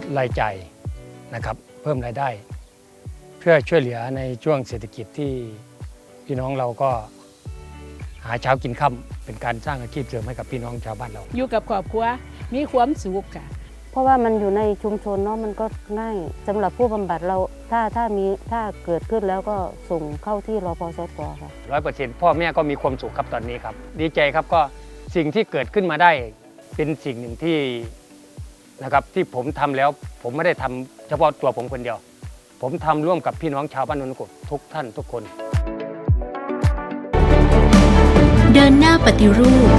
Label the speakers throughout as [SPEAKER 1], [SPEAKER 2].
[SPEAKER 1] ดรายจ่ายนะครับ เพิ่มรายได้ เพื่อช่วยเหลือในช่วงเศรษฐกิจที่พี่น้องเราก็หาเช้ากินค่ำเป็นการสร้างอาชีพเสริมให้กับพี่น้องชาวบ้านเรา
[SPEAKER 2] อยู่กับครอบครัวมีความสุขค่ะ
[SPEAKER 3] เพราะว่ามันอยู่ในชุมชนเนาะมันก็ง่ายสำหรับผู้บำบัดเราถ้าถ้ามีถ้าเกิดขึ้นแล้วก็ส่งเข้าที่รพสตค่ะ
[SPEAKER 1] ร้อยเปอร์เซ็นต์พ่อแม่ก็มีความสุขครับตอนนี้ครับ ดีใจครับก็สิ่งที่เกิดขึ้นมาได้ เป็นสิ่งหนึ่งที่ นะครับที่ผมทำแล้วผมไม่ได้ทำเฉพาะตัวผมคนเดียว ผมทำร่วมกับพี่น้องชาวบ้านนนกุทุกท่านทุกคน
[SPEAKER 4] เดินหน้าปฏิรูป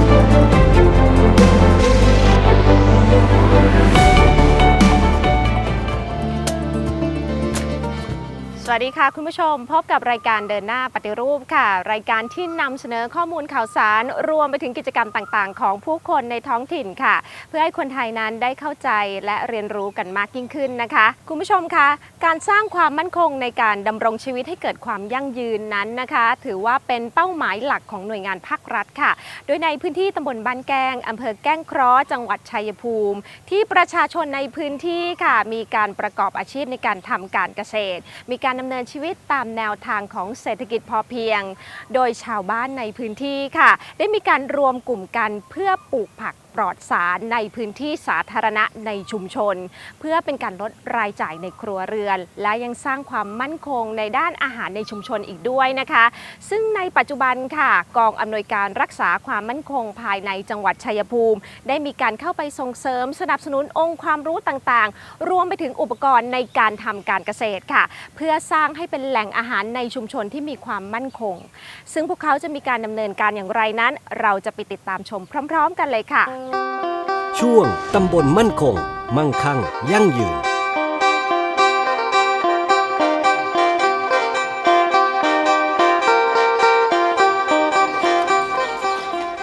[SPEAKER 5] วัสดีค่ะ คุณผู้ชมพบกับรายการเดินหน้าปฏิรูปค่ะ รายการที่นำเสนอข้อมูลข่าวสาร รวมไปถึงกิจกรรมต่างๆ ของผู้คนในท้องถิ่นค่ะ เพื่อให้คนไทยนั้นได้เข้าใจและเรียนรู้กันมากยิ่งขึ้นนะคะ คุณผู้ชมคะการสร้างความมั่นคงในการดำรงชีวิตให้เกิดความยั่งยืนนั้นนะคะ ถือว่าเป็นเป้าหมายหลักของหน่วยงานภาครัฐค่ะ โดยในพื้นที่ตำบลบ้านแกงอำเภอแก้งเคราะห์จังหวัดชัยภูมิ ที่ประชาชนในพื้นที่ค่ะ มีการประกอบอาชีพในการทำการเกษตร มีการดำเนินชีวิตตามแนวทางของเศรษฐกิจพอเพียง โดยชาวบ้านในพื้นที่ค่ะ ได้มีการรวมกลุ่มกันเพื่อปลูกผักปลอดสารในพื้นที่สาธารณะในชุมชน เพื่อเป็นการลดรายจ่ายในครัวเรือน และยังสร้างความมั่นคงในด้านอาหารในชุมชนอีกด้วยนะคะ ซึ่งในปัจจุบันค่ะ กองอำนวยการรักษาความมั่นคงภายในจังหวัดชัยภูมิ ได้มีการเข้าไปส่งเสริมสนับสนุนองค์ความรู้ต่างๆ รวมไปถึงอุปกรณ์ในการทำการเกษตรค่ะ เพื่อสร้างให้เป็นแหล่งอาหารในชุมชนที่มีความมั่นคง ซึ่งพวกเขาจะมีการดำเนินการอย่างไรนั้น เราจะไปติดตามชมพร้อม ๆ กันเลยค่ะ
[SPEAKER 6] ช่วงตำบลมั่นคง มั่งคั่ง ยั่งยืน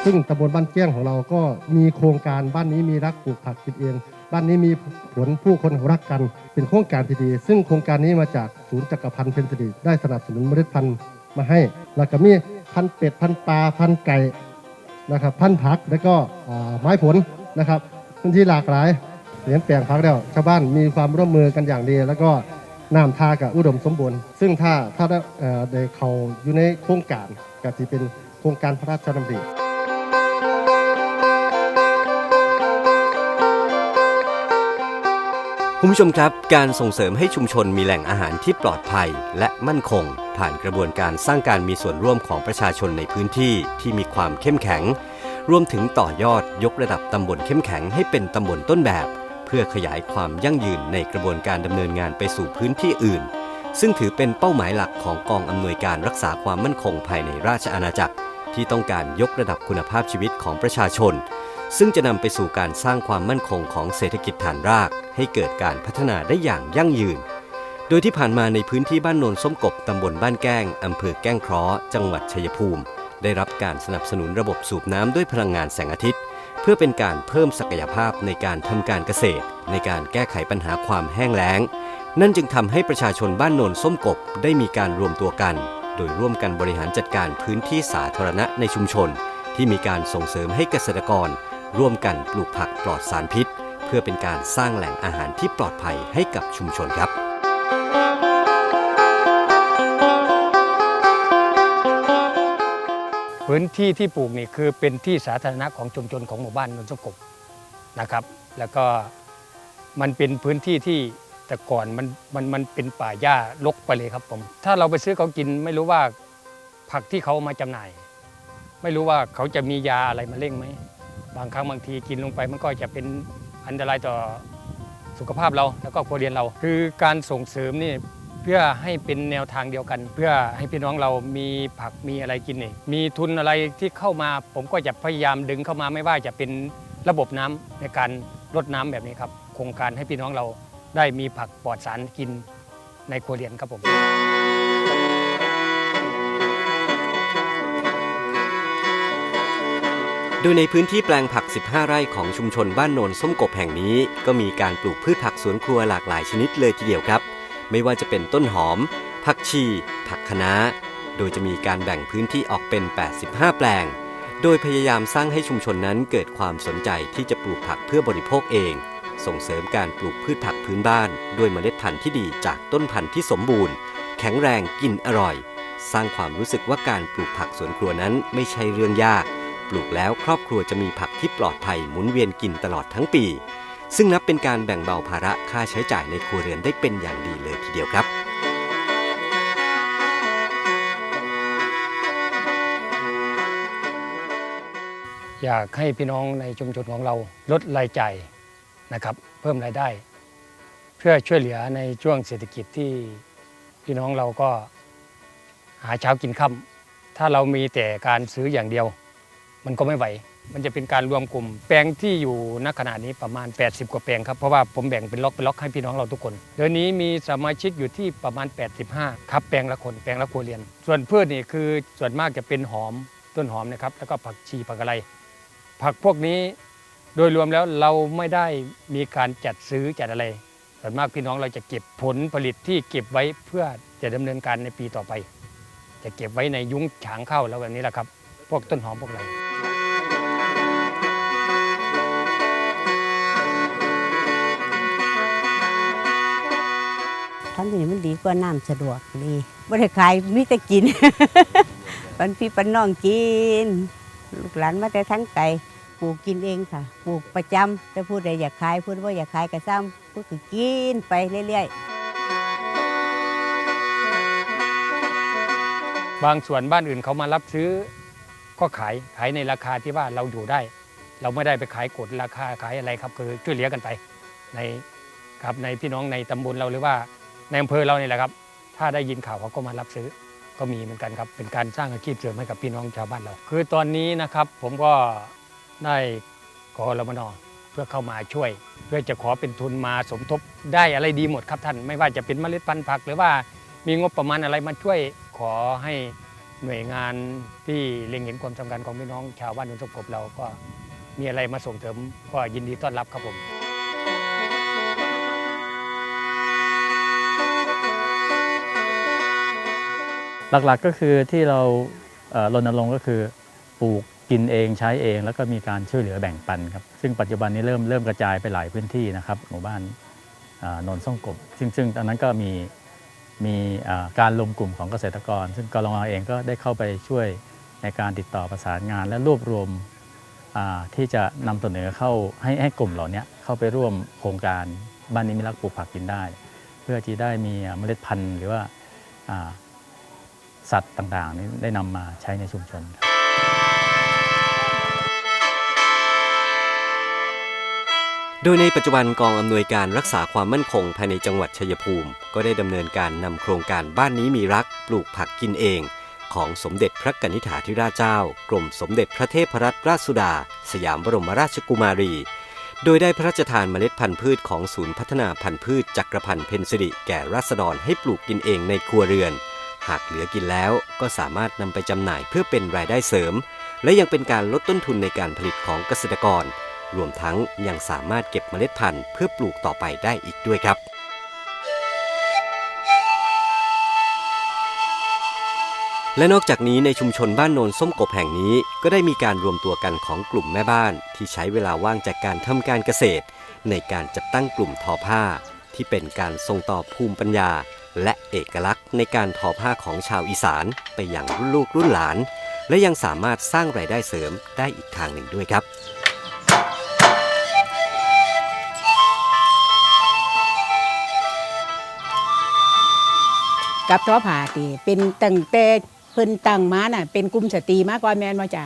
[SPEAKER 7] ซึ่งตำบลบ้านแก้งของเราก็มีโครงการบ้านนี้มีรักปลูกผักกินเอง บ้านนี้มีผลผู้คนรักกัน เป็นโครงการที่ดี ซึ่งโครงการนี้มาจากศูนย์จักรพันธ์เพนสิริได้สนับสนุนเมล็ดพันธุ์มาให้ แล้วก็มีพันเป็ดพันปลาพันไก่ นะครับพันธุ์ผักแล้วก็ไม้ผลนะครับพื้นที่หลากหลายเลี้ยงแปลงผักแล้วชาวบ้านมีความร่วมมือกันอย่างดี แล้วก็น้ำท่ากับอุดมสมบูรณ์ ซึ่งถ้าถ้าได้เอ่อได้เขาอยู่ในโครงการก็จะเป็นโครงการพระราชดำริ
[SPEAKER 6] คุณผู้ชมครับ การส่งเสริมให้ชุมชนมีแหล่งอาหารที่ปลอดภัยและมั่นคง ผ่านกระบวนการสร้างการมีส่วนร่วมของประชาชนในพื้นที่ที่มีความเข้มแข็ง รวมถึงต่อยอดยกระดับตำบลเข้มแข็งให้เป็นตำบลต้นแบบ เพื่อขยายความยั่งยืนในกระบวนการดำเนินงานไปสู่พื้นที่อื่น ซึ่งถือเป็นเป้าหมายหลักของกองอำนวยการรักษาความมั่นคงภายในราชอาณาจักร ที่ต้องการยกระดับคุณภาพชีวิตของประชาชน ซึ่งจะนำไปสู่การสร้างความมั่นคงของเศรษฐกิจฐานราก ให้เกิดการพัฒนาได้อย่างยั่งยืน โดยที่ผ่านมาในพื้นที่บ้านโนนส้มกบตำบลบ้านแก้งอำเภอแก้งเคราะห์จังหวัดชัยภูมิ ได้รับการสนับสนุนระบบสูบน้ำด้วยพลังงานแสงอาทิตย์ เพื่อเป็นการเพิ่มศักยภาพในการทำการเกษตร ในการแก้ไขปัญหาความแห้งแล้ง นั่นจึงทำให้ประชาชนบ้านโนนส้มกบได้มีการรวมตัวกัน โดยร่วมกันบริหารจัดการพื้นที่สาธารณะในชุมชน ที่มีการส่งเสริมให้เกษตรกร ร่วมกันปลูกผักปลอดสารพิษ เพื่อเป็นการสร้างแหล่งอาหารที่ปลอดภัยให้กับชุมชนครับ
[SPEAKER 1] พื้นที่ที่ปลูกนี่คือเป็นที่สาธารณะของชุมชนของหมู่บ้านนนทกบนะครับ แล้วก็มันเป็นพื้นที่ที่แต่ก่อนมันมันมันเป็นป่าหญ้ารกไปเลยครับผม ถ้าเราไปซื้อเขากินไม่รู้ว่าผักที่เขามาจำหน่าย ไม่รู้ว่าเขาจะมียาอะไรมาเร่งไหม บางครั้งบางทีกินลงไปมันก็จะเป็นอันตรายต่อสุขภาพเราแล้วก็ครัวเรียนเรา คือการส่งเสริมนี่เพื่อให้เป็นแนวทางเดียวกัน เพื่อให้พี่น้องเรามีผักมีอะไรกินนี่มีทุนอะไรที่เข้ามา ผมก็จะพยายามดึงเข้ามาไม่ว่าจะเป็นระบบน้ำในการลดน้ำแบบนี้ครับโครงการให้พี่น้องเราได้มีผักปลอดสารกินในครัวเรือนครับผม
[SPEAKER 6] โดยในพื้นที่แปลงผัก 15 ไร่ของชุมชนบ้านโนนส้มกบแห่งนี้ ก็มีการปลูกพืชผักสวนครัวหลากหลายชนิดเลยทีเดียวครับ ไม่ว่าจะเป็นต้นหอม ผักชี ผักคะน้า โดยจะมีการแบ่งพื้นที่ออกเป็น 85 แปลง โดยพยายามสร้างให้ชุมชนนั้นเกิดความสนใจที่จะปลูกผักเพื่อบริโภคเอง ส่งเสริมการปลูกพืชผักพื้นบ้าน ด้วยเมล็ดพันธุ์ที่ดีจากต้นพันธุ์ที่สมบูรณ์ แข็งแรงกินอร่อย สร้างความรู้สึกว่าการปลูกผักสวนครัวนั้นไม่ใช่เรื่องยาก ปลูกแล้วครอบครัวจะมีผักที่ปลอดภัยหมุนเวียนกินตลอดทั้งปี ซึ่งนับเป็นการแบ่งเบาภาระค่าใช้จ่ายในครัวเรือนได้เป็นอย่างดีเลยทีเดียวครับ
[SPEAKER 1] อยากให้พี่น้องในชุมชนของเราลดรายจ่ายนะครับ เพิ่มรายได้ เพื่อช่วยเหลือในช่วงเศรษฐกิจที่พี่น้องเราก็หาเช้ากินค่ำถ้าเรามีแต่การซื้ออย่างเดียว มันก็ไม่ไหว มันจะเป็นการรวมกลุ่ม แปลงที่อยู่ณขณะนี้ประมาณ 80 กว่าแปลงครับ เพราะว่าผมแบ่งเป็นล็อกเป็นล็อกให้พี่น้องเราทุกคน เดือนนี้มีสมาชิกอยู่ที่ประมาณ 85 ครับแปลงละคน แปลงละครัวเรือน ส่วนพืชนี่คือส่วนมากจะเป็นหอมต้นหอมนะครับ แล้วก็ผักชีผักอะไร ผักพวกนี้โดยรวมแล้วเราไม่ได้มีการจัดซื้อจัดอะไร ส่วนมากพี่น้องเราจะเก็บผลผลิตที่เก็บไว้เพื่อจะดำเนินการในปีต่อไป จะเก็บไว้ในยุ้งฉางเข้าแล้วแบบนี้แหละครับ พวกต้นหอมพวกอะไร
[SPEAKER 8] ทำอย่างนี้มันดีกว่าน้ำสะดวกดีบ่ได้ขายมีแต่กิน ปันพี่ปันน้องกิน ลูกหลานมาแต่ทั้งไก่ปลูกกินเองค่ะ ปลูกประจำแต่พูดใดอยากขาย พูดว่าอยากขายก็ซ้ำพูดก็กินไปเรื่อยๆ
[SPEAKER 1] บางส่วนบ้านอื่นเขามารับซื้อ ก็ขายขายในราคาที่ว่าเราอยู่ได้ เราไม่ได้ไปขายกดราคาขายอะไรครับ คือช่วยเหลือกันไปในครับในพี่น้องในตำบลเราหรือว่าในอำเภอเรานี่แหละครับ ถ้าได้ยินข่าวเขาก็มารับซื้อก็มีเหมือนกันครับเป็นการสร้างอาชีพเสริมให้กับพี่น้องชาวบ้านเรา คือตอนนี้นะครับผมก็ได้ขอรมนเพื่อเข้ามาช่วย เพื่อจะขอเป็นทุนมาสมทบได้อะไรดีหมดครับท่าน ไม่ว่าจะเป็นเมล็ดพันธุ์ผัก หรือว่ามีงบประมาณอะไรมาช่วยขอให้ หน่วยงานที่เล็งเห็นความสำคัญของพี่น้องชาวบ้านนุนสกบเราก็มีอะไรมาส่งเสริมก็ยินดีต้อนรับครับผม
[SPEAKER 9] หลักๆก็คือที่เรารณรงค์ก็คือปลูกกินเองใช้เอง แล้วก็มีการช่วยเหลือแบ่งปันครับซึ่งปัจจุบันนี้เริ่มเริ่มกระจายไปหลายพื้นที่นะครับหมู่บ้านอ่าโนนส่งกบซึ่งซึ่งตอนนั้นก็มี มีการรวมกลุ่มของเกษตรกร ซึ่งกรองเองก็ได้เข้าไปช่วยในการติดต่อประสานงาน และรวบรวมที่จะนำเสนอเข้าให้ให้กลุ่มเหล่านี้เข้าไปร่วมโครงการบ้านนี้มีรักปลูกผักกินได้ เพื่อที่ได้มีเมล็ดพันธุ์หรือว่าอ่าสัตว์ต่างๆนี้ได้นำมาใช้ในชุมชนครับ
[SPEAKER 6] ดยในปัจจุบันกองอำนวยการรักษาความมั่นคงภายในจังหวัดชัยภูมิ ก็ได้ดำเนินการนำโครงการบ้านนี้มีรักปลูกผักกินเอง ของสมเด็จพระกนิษฐาธิราชเจ้า กรมสมเด็จพระเทพรัตนราชสุดา สยามบรมราชกุมารี โดยได้พระราชทานเมล็ดพันธุ์พืชของศูนย์พัฒนาพันธุ์พืชจักรพันธ์เพนสิริแก่ราษฎรให้ปลูกกินเองในครัวเรือน หากเหลือกินแล้วก็สามารถนำไปจำหน่ายเพื่อเป็นรายได้เสริม และยังเป็นการลดต้นทุนในการผลิตของเกษตรกร รวมทั้งยังสามารถเก็บเมล็ดพันธุ์เพื่อปลูกต่อไปได้อีกด้วยครับและนอกจากนี้ในชุมชนบ้านโนนส้มกบแห่งนี้ ก็ได้มีการรวมตัวกันของกลุ่มแม่บ้านที่ใช้เวลาว่างจากการทำการเกษตร ในการจัดตั้งกลุ่มทอผ้า ที่เป็นการส่งต่อภูมิปัญญา และเอกลักษณ์ในการทอผ้าของชาวอีสาน ไปยังรุ่นลูกรุ่นหลาน และยังสามารถสร้างรายได้เสริมได้อีกทางหนึ่งด้วยครับ
[SPEAKER 2] กับท้อผ่าตีเป็นตั้งแต่เพิ่นตั้งมาน่ะ เป็นกลุ่มสตรีมาก่อนแม่นมาจ้ะ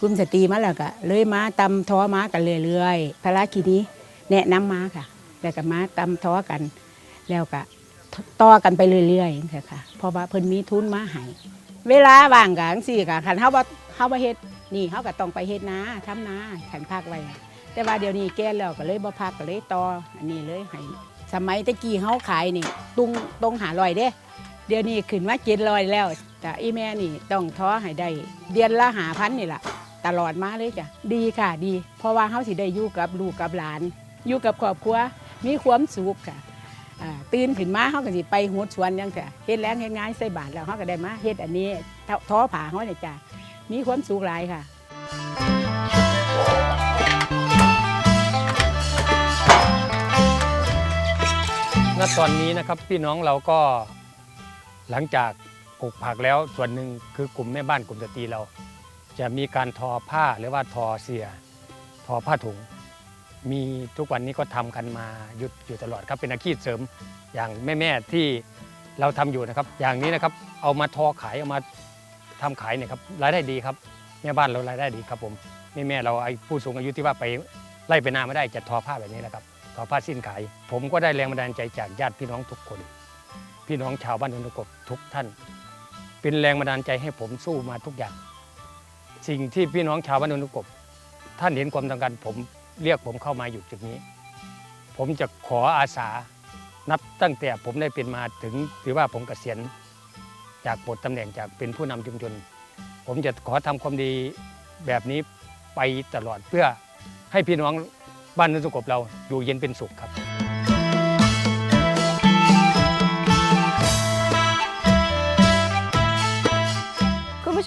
[SPEAKER 2] กลุ่มสตรีมาแล้วก็เลยมาตำท้อมากันเรื่อยๆภารกิจนี้แนะนำมาค่ะ แล้วก็มาตำท้อกัน แล้วก็ต่อกันไปเรื่อยๆค่ะเพราะว่าเพิ่นมีทุนมาให้เวลาว่างกังซี่ก็คันเฮาบ่เฮาบ่เฮ็ดนี่เฮาก็ต้องไปเฮ็ดนาทำนาขันพักไว้แต่ว่าเดี๋ยวนี้แก่แล้วก็เลยบ่พักก็เลยต่ออันนี้เลยให้สมัยตะกี้เฮาขายนี่ตุงตรงหาลอยเด้ เดี๋ยวนี้ขึ้นมาเจ็ดร้อยแล้ว แต่อีแม่นี่ต้องท้อให้ได้เดือนละหาพันนี่แหละตลอดมาเลยจ้ะดีค่ะดี เพราะว่าเขาสิได้อยู่กับลูกกับหลาน อยู่กับครอบครัวมีความสุขค่ะตื่นขึ้นมาเขาก็สิไปหดสวนยังจ้ะเฮ็ดแรงเฮ็ดงานใส่บาทแล้วเขาก็ได้มาเฮ็ดอันนี้ท้อท้อผ่าเขาเนี่ยจ้ะมีความสุขหลายค่ะ
[SPEAKER 1] ณตอนนี้นะครับพี่น้องเราก็ หลังจากปลูกผักแล้วส่วนหนึ่งคือกลุ่มแม่บ้านกลุ่มสตรีเรา จะมีการทอผ้าหรือว่าทอเสียทอผ้าถุง มีทุกวันนี้ก็ทำกันมาหยุดอยู่ตลอดครับเป็นอาชีพเสริมอย่างแม่ๆที่เราทำอยู่นะครับ อย่างนี้นะครับเอามาทอขายเอามาทำขายเนี่ยครับรายได้ดีครับแม่บ้านเรารายได้ดีครับผมแม่ๆเราไอ้ผู้สูงอายุที่ว่าไปไล่ไปนาไม่ได้จะทอผ้าแบบนี้แหละครับทอผ้าสิ้นขาย ผมก็ได้แรงบันดาลใจจากญาติพี่น้องทุกคน พี่น้องชาวบ้านนนทกบทุกท่าน เป็นแรงบันดาลใจให้ผมสู้มาทุกอย่าง สิ่งที่พี่น้องชาวบ้านนนทกบท่านเห็นความต้องการผมเรียกผมเข้ามาอยู่จุดนี้ ผมจะขออาสานับตั้งแต่ผมได้เป็นมาถึงหรือว่าผมเกษียณจากปลดตำแหน่งจากเป็นผู้นำชุมชน ผมจะขอทำความดีแบบนี้ไปตลอดเพื่อให้พี่น้องบ้านนนทกบเราอยู่เย็นเป็นสุขครับ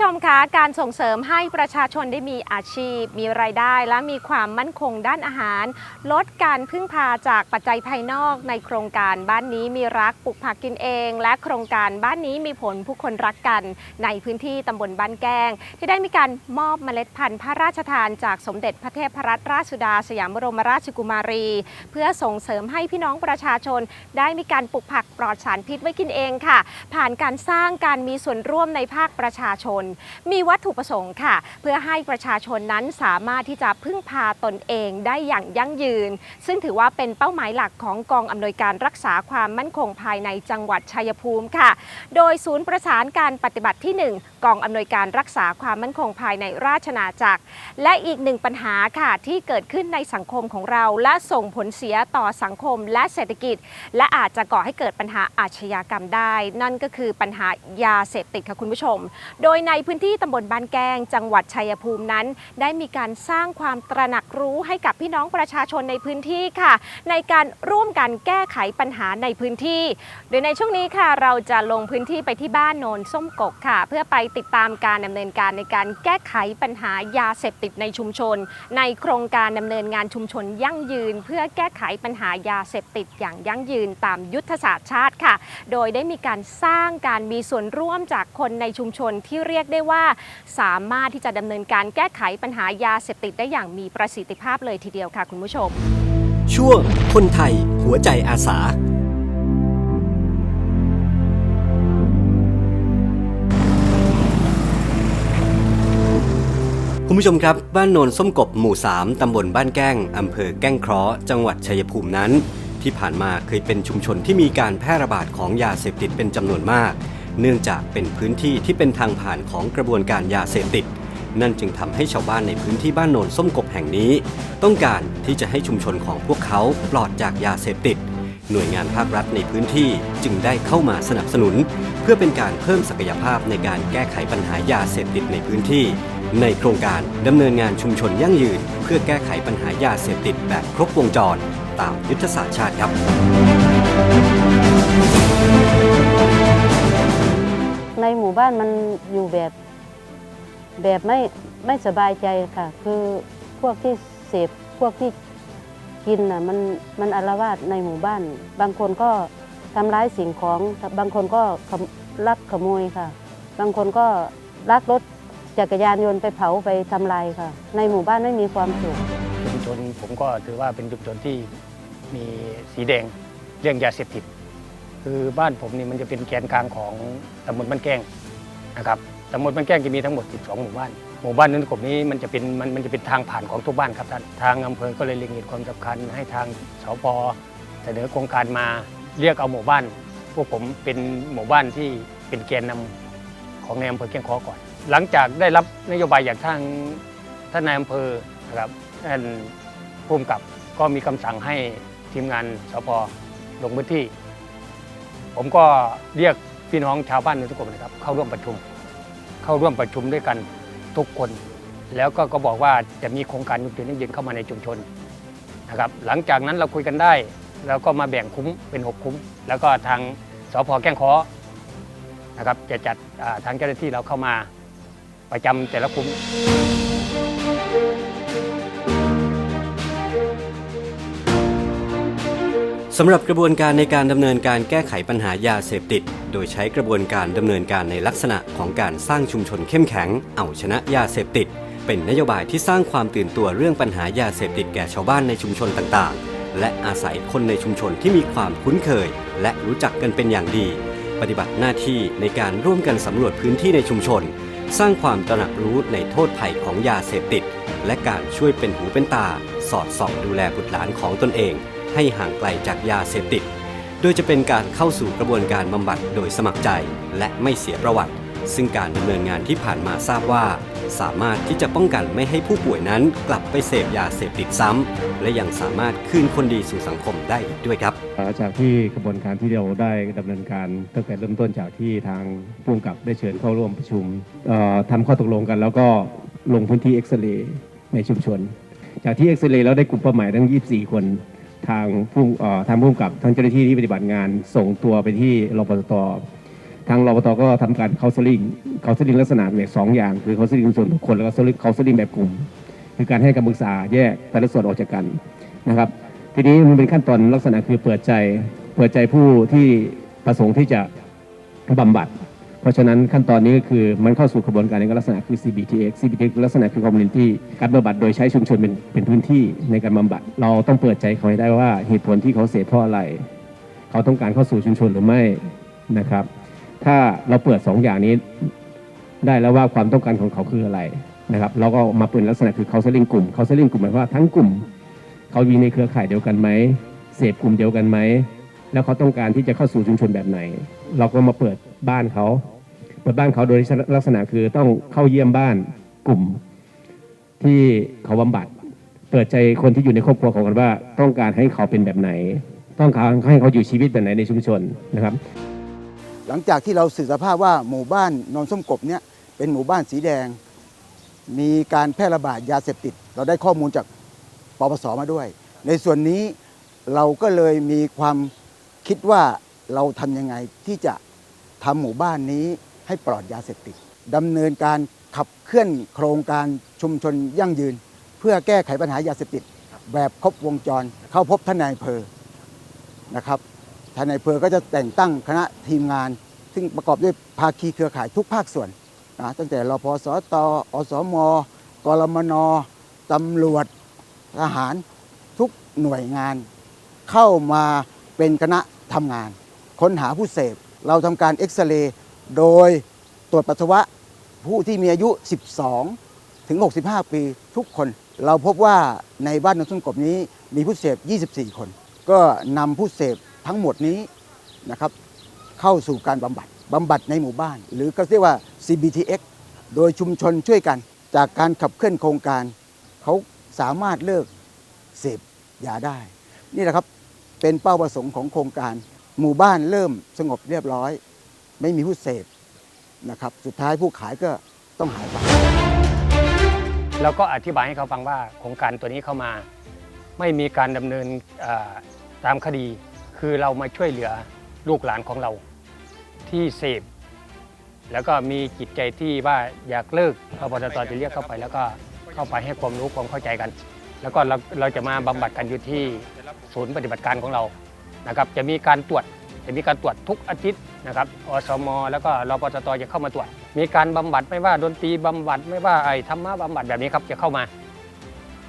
[SPEAKER 5] ผู้ชมคะการส่งเสริมให้ประชาชนได้มีอาชีพ มีรายได้ และมีความมั่นคงด้านอาหาร ลดการพึ่งพาจากปัจจัยภายนอก ในโครงการบ้านนี้มีรักปลูกผักกินเอง และโครงการบ้านนี้มีผลผู้คนรักกัน ในพื้นที่ตำบลบ้านแกงที่ได้มีการมอบเมล็ดพันธุ์พระราชทานจากสมเด็จพระเทพรัตนราชสุดาสยามบรมราชกุมารี เพื่อส่งเสริมให้พี่น้องประชาชน ได้มีการปลูกผักปลอดสารพิษไว้กินเองค่ะ ผ่านการสร้างการมีส่วนร่วมในภาคประชาชนมีวัตถุประสงค์ค่ะ เพื่อให้ประชาชนนั้นสามารถที่จะพึ่งพาตนเองได้อย่างยั่งยืน ซึ่งถือว่าเป็นเป้าหมายหลักของกองอำนวยการรักษาความมั่นคงภายในจังหวัดชัยภูมิค่ะ โดยศูนย์ประสานการปฏิบัติที่ 1 กองอำนวยการรักษาความมั่นคงภายในราชนาจักร และอีกหนึ่งปัญหาค่ะที่เกิดขึ้นในสังคมของเราและส่งผลเสียต่อสังคมและเศรษฐกิจ และอาจจะก่อให้เกิดปัญหาอาชญากรรมได้ นั่นก็คือปัญหายาเสพติดค่ะคุณผู้ชม โดยในพื้นที่ตำบลบ้านแกง จังหวัดชัยภูมินั้น ได้มีการสร้างความตระหนักรู้ให้กับพี่น้องประชาชนในพื้นที่ค่ะ ในการร่วมกันแก้ไขปัญหาในพื้นที่ โดยในช่วงนี้ค่ะ เราจะลงพื้นที่ไปที่บ้านโนนส้มกกค่ะ เพื่อไปติดตามการดำเนินการในการแก้ไขปัญหายาเสพติดในชุมชน ในโครงการดำเนินงานชุมชนยั่งยืน เพื่อแก้ไขปัญหายาเสพติดอย่างยั่งยืนตามยุทธศาสตร์ชาติค่ะ โดยได้มีการสร้างการมีส่วนร่วมจากคนในชุมชนที่เรียกได้ว่า สามารถที่จะดำเนินการแก้ไขปัญหายาเสพติดได้อย่างมีประสิทธิภาพเลยทีเดียวค่ะคุณผู้ชม
[SPEAKER 6] ช่วงคนไทย หัวใจอาสาคุณผู้ชมครับ บ้านโนนส้มกบหมู่ 3 ตำบลบ้านแก้ง อำเภอแก้งเคราะห์จังหวัดชัยภูมินั้น ที่ผ่านมาเคยเป็นชุมชนที่มีการแพร่ระบาดของยาเสพติดเป็นจำนวนมาก เนื่องจากเป็นพื้นที่ที่เป็นทางผ่านของกระบวนการยาเสพติด นั่นจึงทำให้ชาวบ้านในพื้นที่บ้านโนนส้มกบแห่งนี้ ต้องการที่จะให้ชุมชนของพวกเขาปลอดจากยาเสพติด หน่วยงานภาครัฐในพื้นที่จึงได้เข้ามาสนับสนุน เพื่อเป็นการเพิ่มศักยภาพในการแก้ไขปัญหายาเสพติดในพื้นที่ ในโครงการดำเนินงานชุมชนยั่งยืน เพื่อแก้ไขปัญหายาเสพติดแบบครบวงจร ตามยุทธศาสตร์ชาติครับ
[SPEAKER 3] ในหมู่บ้านมันอยู่แบบแบบไม่ไม่สบายใจค่ะ คือพวกที่เสพพวกที่กินน่ะมันมันอาละวาดในหมู่บ้าน บางคนก็ทำร้ายสิ่งของ บางคนก็ลักขโมยค่ะ บางคนก็ลักรถจักรยานยนต์ไปเผาไปทำลายค่ะ ในหมู่บ้านไม่มีความสุข
[SPEAKER 1] ชุมชนผมก็ถือว่าเป็นชุมชนที่มีสีแดงเรื่องยาเสพติด คือบ้านผมนี่มันจะเป็นแกนกลางของตำบลบ้านแก้งนะครับตำบลบ้านแก้งจะมีทั้งหมด 12 หมู่บ้าน หมู่บ้านนั้นกบนี้มันจะเป็นมันมันจะเป็นทางผ่านของทุกบ้านครับท่าน ทางอำเภอก็เลยเล็งเห็นความสำคัญ ให้ทางสพเสนอโครงการมาเรียกเอาหมู่บ้าน พวกผมเป็นหมู่บ้านที่เป็นแกนนำของในอำเภอแก้งคอก่อน หลังจากได้รับนโยบายจากทางท่านนายอำเภอนะครับท่านภูมิกับก็มีคำสั่งให้ทีมงานสพลงพื้นที่ ผมก็เรียกพี่น้องชาวบ้านในทุกคนนะครับ เข้าร่วมประชุม เข้าร่วมประชุมด้วยกันทุกคน แล้วก็ก็บอกว่าจะมีโครงการยุตินิยนเข้ามาในชุมชนนะครับ หลังจากนั้นเราคุยกันได้ แล้วก็มาแบ่งคุ้มเป็น 6 คุ้ม แล้วก็ทางสพแก้งคอนะครับจะจัดทางเจ้าหน้าที่เราเข้ามาประจำแต่ละคุ้ม
[SPEAKER 6] สำหรับกระบวนการในการดำเนินการแก้ไขปัญหายาเสพติด โดยใช้กระบวนการดำเนินการในลักษณะของการสร้างชุมชนเข้มแข็ง เอาชนะยาเสพติด เป็นนโยบายที่สร้างความตื่นตัวเรื่องปัญหายาเสพติดแก่ชาวบ้านในชุมชนต่างๆ และอาศัยคนในชุมชนที่มีความคุ้นเคย และรู้จักกันเป็นอย่างดี ปฏิบัติหน้าที่ในการร่วมกันสำรวจพื้นที่ในชุมชน สร้างความตระหนักรู้ในโทษภัยของยาเสพติด และการช่วยเป็นหูเป็นตา สอดส่องดูแลบุตรหลานของตนเอง ให้ห่างไกลจากยาเสพติด โดยจะเป็นการเข้าสู่กระบวนการบำบัดโดยสมัครใจและไม่เสียประวัติ ซึ่งการดำเนินงานที่ผ่านมาทราบว่า สามารถที่จะป้องกันไม่ให้ผู้ป่วยนั้นกลับไปเสพยาเสพติดซ้ำและยังสามารถคืนคนดีสู่สังคมได้อีกด้วยครับ
[SPEAKER 10] หลังจากที่กระบวนการที่เราได้ดำเนินการตั้งแต่เริ่มต้นจากที่ทางผู้กำกับได้เชิญเข้าร่วมประชุมเอ่อทำข้อตกลงกันแล้วก็ลงพื้นที่เอ็กซเรย์ในชุมชน จากที่เอ็กซเรย์แล้วได้กลุ่มเป้าหมายทั้ง 24 คน ทางผู้ทางผู้กับทั้งเจ้าหน้าที่ที่ปฏิบัติงาน ส่งตัวไปที่รปตทางรปตก็ทำการเคาน์เซลิงเคาน์เซลิงลักษณะแบบสองอย่าง คือเคาน์เซลิงส่วนบุคคลแล้วก็เคาน์เซลิงแบบกลุ่ม คือการให้คำปรึกษาแยกแต่ละส่วนออกจากกันนะครับ ทีนี้มันเป็นขั้นตอนลักษณะคือเปิดใจ เปิดใจผู้ที่ประสงค์ที่จะบำบัด เพราะฉะนั้นขั้นตอนนี้ก็คือมันเข้าสู่กระบวนการในลักษณะคือ CBTX CBTX ลักษณะคือ community การบำบัดโดยใช้ชุมชนเป็นเป็นพื้นที่ในการบำบัด เราต้องเปิดใจเขาให้ได้ว่าเหตุผลที่เขาเสพเพราะอะไร เขาต้องการเข้าสู่ชุมชนหรือไม่นะครับ ถ้าเราเปิดสองอย่างนี้ได้แล้วว่าความต้องการของเขาคืออะไรนะครับเราก็มาเปิดลักษณะคือ counseling กลุ่ม counseling กลุ่มหมายความว่าทั้งกลุ่ม เขามีในเครือข่ายเดียวกันไหมเสพกลุ่มเดียวกันไหมแล้วเขาต้องการที่จะเข้าสู่ชุมชนแบบไหน เราก็มาเปิดบ้านเขา เปิดบ้านเขาโดยลักษณะคือต้องเข้าเยี่ยมบ้านกลุ่มที่เขาบำบัด เปิดใจคนที่อยู่ในครอบครัวของกันว่า ต้องการให้เขาเป็นแบบไหน ต้องการให้เขาอยู่ชีวิตแบบไหนในชุมชนนะครับ
[SPEAKER 11] หลังจากที่เราสืบสภาพว่าหมู่บ้านนนส้มกบเนี่ยเป็นหมู่บ้านสีแดง มีการแพร่ระบาดยาเสพติด เราได้ข้อมูลจากปปสมาด้วย ในส่วนนี้เราก็เลยมีความคิดว่าเราทำยังไงที่จะทำหมู่บ้านนี้ ให้ปลอดยาเสพติดดำเนินการขับเคลื่อนโครงการชุมชนยั่งยืน เพื่อแก้ไขปัญหายาเสพติดแบบครบวงจรเข้าพบท่านนายอำเภอนะครับท่านนายอำเภอก็จะแต่งตั้งคณะทีมงาน ซึ่งประกอบด้วยภาคีเครือข่ายทุกภาคส่วนนะตั้งแต่รพสตอสมกรมนตำรวจทหารทุกหน่วยงาน เข้ามาเป็นคณะทำงาน ค้นหาผู้เสพ เราทำการเอ็กซเรย์ โดยตรวจปัสสาวะผู้ที่มีอายุ 12 ถึง 65 ปีทุกคน เราพบว่าในบ้านนนทุนกบนี้มีผู้เสพ 24 คน ก็นำผู้เสพทั้งหมดนี้นะครับเข้าสู่การบำบัดบำบัดในหมู่บ้าน หรือก็เรียกว่า CBTX โดยชุมชนช่วยกัน จากการขับเคลื่อนโครงการ เขาสามารถเลิกเสพยาได้ นี่แหละครับเป็นเป้าประสงค์ของโครงการ หมู่บ้านเริ่มสงบเรียบร้อย ไม่มีผู้เสพนะครับ สุดท้ายผู้ขายก็ต้องหายไป
[SPEAKER 1] แล้วก็อธิบายให้เขาฟังว่าโครงการตัวนี้เข้ามา ไม่มีการดำเนินตามคดี คือเรามาช่วยเหลือลูกหลานของเราที่เสพแล้วก็มีจิตใจที่ว่าอยากเลิกพปตจะเรียกเข้าไป แล้วก็เข้าไปให้ความรู้ความเข้าใจกัน แล้วก็เราเราจะมาบำบัดกันอยู่ที่ศูนย์ปฏิบัติการของเรานะครับ จะมีการตรวจ จะมีการตรวจทุกอาทิตย์นะครับอสม แล้วก็รปตจะเข้ามาตรวจ มีการบำบัดไม่ว่าดนตรีบำบัดไม่ว่าไอ้ธรรมะบำบัดแบบนี้ครับจะเข้ามา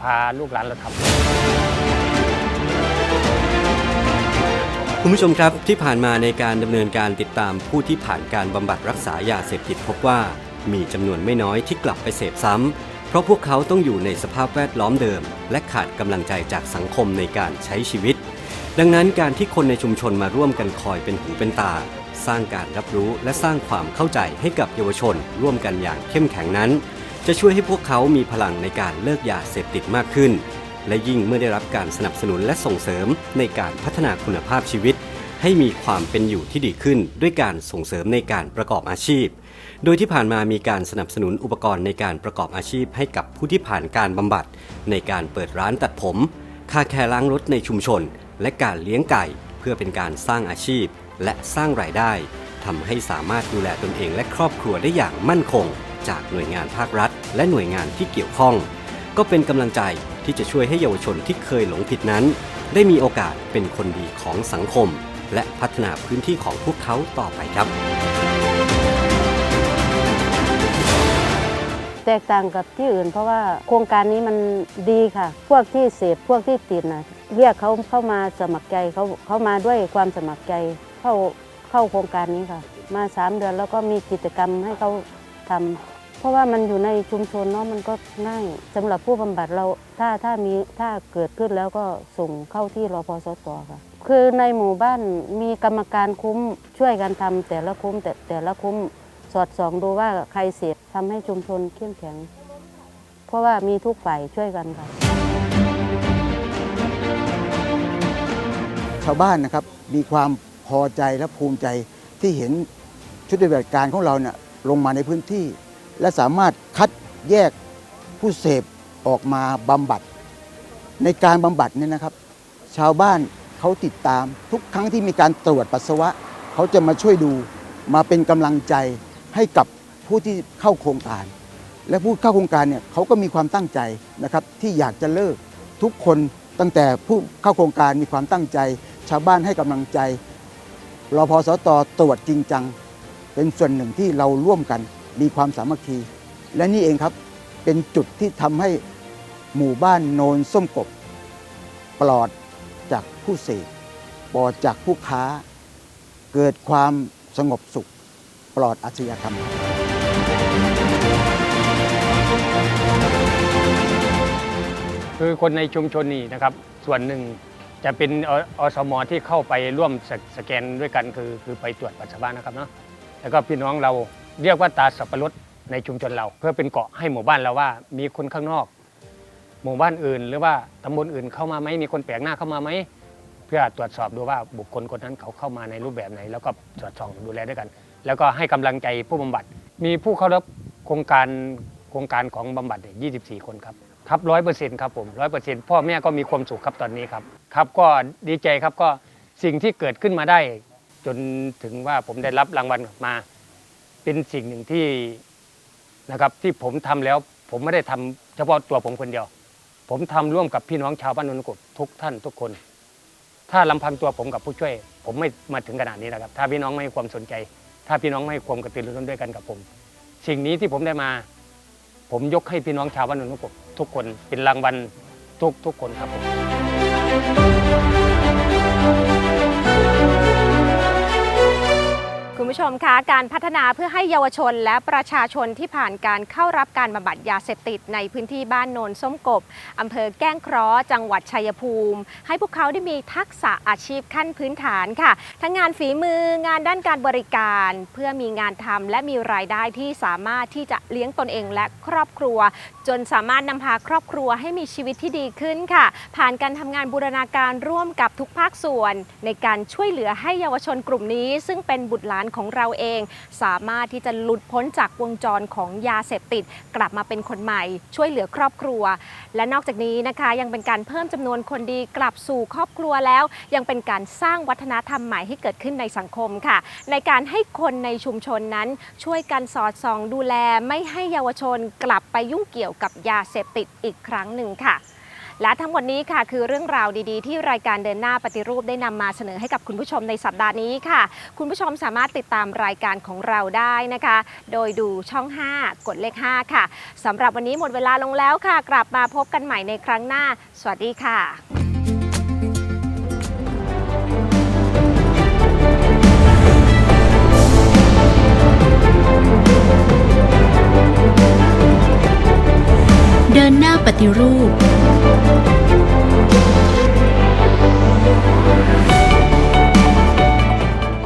[SPEAKER 1] พาลูกหลานเราทำ
[SPEAKER 6] คุณผู้ชมครับที่ผ่านมาในการดำเนินการติดตามผู้ที่ผ่านการบำบัดรักษายาเสพติดพบว่ามีจำนวนไม่น้อยที่กลับไปเสพซ้ำเพราะพวกเขาต้องอยู่ในสภาพแวดล้อมเดิม และขาดกำลังใจจากสังคมในการใช้ชีวิต ดังนั้นการที่คนในชุมชนมาร่วมกันคอยเป็นหูเป็นตา สร้างการรับรู้และสร้างความเข้าใจให้กับเยาวชน ร่วมกันอย่างเข้มแข็งนั้น จะช่วยให้พวกเขามีพลังในการเลิกยาเสพติดมากขึ้น และยิ่งเมื่อได้รับการสนับสนุนและส่งเสริมในการพัฒนาคุณภาพชีวิต ให้มีความเป็นอยู่ที่ดีขึ้น ด้วยการส่งเสริมในการประกอบอาชีพ โดยที่ผ่านมามีการสนับสนุนอุปกรณ์ในการประกอบอาชีพให้กับผู้ที่ผ่านการบำบัด ในการเปิดร้านตัดผม คาแคร์ล้างรถในชุมชน และการเลี้ยงไก่เพื่อเป็นการสร้างอาชีพ และสร้างรายได้ทำให้สามารถดูแลตนเองและครอบครัวได้อย่างมั่นคง จากหน่วยงานภาครัฐ และหน่วยงานที่เกี่ยวข้อง ก็เป็นกำลังใจที่จะช่วยให้เยาวชนที่เคยหลงผิดนั้น ได้มีโอกาสเป็นคนดีของสังคม และพัฒนาพื้นที่ของพวกเขาต่อไปครับ
[SPEAKER 3] แตกต่างกับที่อื่น เพราะว่าโครงการนี้มันดีค่ะ พวกที่เสพพวกที่ติดนะเรียกเขาเข้ามาสมัครใจเขาเขามาด้วยความสมัครใจเข้าเข้าโครงการนี้ค่ะ มาสามเดือนแล้วก็มีกิจกรรมให้เขาทำเพราะว่ามันอยู่ในชุมชนเนาะมันก็ง่ายสำหรับผู้บำบัดเราถ้าถ้ามีถ้าเกิดขึ้นแล้วก็ส่งเข้าที่รพสตค่ะคือในหมู่บ้านมีกรรมการคุ้มช่วยกันทำแต่ละคุ้มแต่แต่ละคุ้ม สอดส่องดูว่าใครเสพทำให้ชุมชนเข้มแข็ง เพราะว่ามีทุกฝ่ายช่วยกันค่ะ
[SPEAKER 11] ชาวบ้านนะครับมีความพอใจและภูมิใจที่เห็นชุดปฏิบัติการของเราเนี่ยลงมาในพื้นที่ และสามารถคัดแยกผู้เสพออกมาบำบัด ในการบำบัดเนี่ยนะครับ ชาวบ้านเขาติดตามทุกครั้งที่มีการตรวจปัสสาวะ เขาจะมาช่วยดูมาเป็นกำลังใจ ให้กับผู้ที่เข้าโครงการ และผู้เข้าโครงการเนี่ยเขาก็มีความตั้งใจนะครับที่อยากจะเลิกทุกคนตั้งแต่ผู้เข้าโครงการมีความตั้งใจ ชาวบ้านให้กำลังใจรอพสตตรวจจริงจัง เป็นส่วนหนึ่งที่เราร่วมกันมีความสามัคคี และนี่เองครับเป็นจุดที่ทำให้หมู่บ้านโนนส้มกบ ปลอดจากผู้เสพปลอดจากผู้ค้า เกิดความสงบสุข ปลอดอาชญากรรม
[SPEAKER 1] คือคนในชุมชนนี่นะครับ ส่วนหนึ่งจะเป็นออสมที่เข้าไปร่วมสสแกนด้วยกันคือคือไปตรวจปัสสาวะนะครับเนาะแล้วก็พี่น้องเราเรียกว่าตาสับปะรดในชุมชนเรา เพื่อเป็นเกาะให้หมู่บ้านเราว่า มีคนข้างนอก หมู่บ้านอื่น หรือว่าตำบลอื่นเข้ามาไหมมีคนแปลกหน้าเข้ามาไหมเพื่อตรวจสอบดูว่าบุคคลคนนั้นเขาเข้ามาในรูปแบบไหน แล้วก็ตรวจสอบดูแลด้วยกัน แล้วก็ให้กำลังใจผู้บำบัด มีผู้เข้ารับโครงการโครงการของบำบัด24 คนครับครับร้อยเปอร์เซ็นต์ครับผมร้อยเปอร์เซ็นต์พ่อแม่ก็มีความสุขครับตอนนี้ครับครับก็ดีใจครับก็สิ่งที่เกิดขึ้นมาได้ จนถึงว่าผมได้รับรางวัลมา เป็นสิ่งหนึ่งที่นะครับที่ผมทำแล้วผมไม่ได้ทำเฉพาะตัวผมคนเดียว ผมทำร่วมกับพี่น้องชาวบ้านนนกุฎทุกท่านทุกคน ถ้าลำพังตัวผมกับผู้ช่วย ผมไม่มาถึงขนาดนี้นะครับ ถ้าพี่น้องไม่ให้ความสนใจ ถ้าพี่น้องไม่ให้ความกระตือรือร้นด้วยกันกับผม สิ่งนี้ที่ผมได้มา ผมยกให้พี่น้องชาวบ้านนนกุฎทุกคนเป็นรางวัลทุกทุกคนครับผม
[SPEAKER 5] ผู้ชมคะการพัฒนาเพื่อให้เยาวชนและประชาชนที่ผ่านการเข้ารับการบำบัดยาเสพติดในพื้นที่บ้านโนนส้มกบอำเภอแก้งเคราะห์จังหวัดชัยภูมิ ให้พวกเขาได้มีทักษะอาชีพขั้นพื้นฐานค่ะ ทั้งงานฝีมืองานด้านการบริการ เพื่อมีงานทำและมีรายได้ที่สามารถที่จะเลี้ยงตนเองและครอบครัว จนสามารถนำพาครอบครัวให้มีชีวิตที่ดีขึ้นค่ะ ผ่านการทำงานบูรณาการร่วมกับทุกภาคส่วน ในการช่วยเหลือให้เยาวชนกลุ่มนี้ ซึ่งเป็นบุตรหลานของเราเอง สามารถที่จะหลุดพ้นจากวงจรของยาเสพติด กลับมาเป็นคนใหม่ ช่วยเหลือครอบครัว และนอกจากนี้นะคะยังเป็นการเพิ่มจำนวนคนดีกลับสู่ครอบครัวแล้ว ยังเป็นการสร้างวัฒนธรรมใหม่ให้เกิดขึ้นในสังคมค่ะ ในการให้คนในชุมชนนั้น ช่วยกันสอดส่องดูแลไม่ให้เยาวชนกลับไปยุ่งเกี่ยวกับยาเสพติดอีกครั้งหนึ่งค่ะ และทั้งหมดนี้ค่ะคือเรื่องราวดีๆ ที่รายการเดินหน้าปฏิรูปได้นำมาเสนอให้กับคุณผู้ชมในสัปดาห์นี้ค่ะ คุณผู้ชมสามารถติดตามรายการของเราได้นะคะ โดยดูช่อง 5 กดเลข 5 ค่ะสำหรับวันนี้หมดเวลาลงแล้วค่ะ กลับมาพบกันใหม่ในครั้งหน้า สวัสดีค่ะ
[SPEAKER 4] เดินหน้าปฏิรูป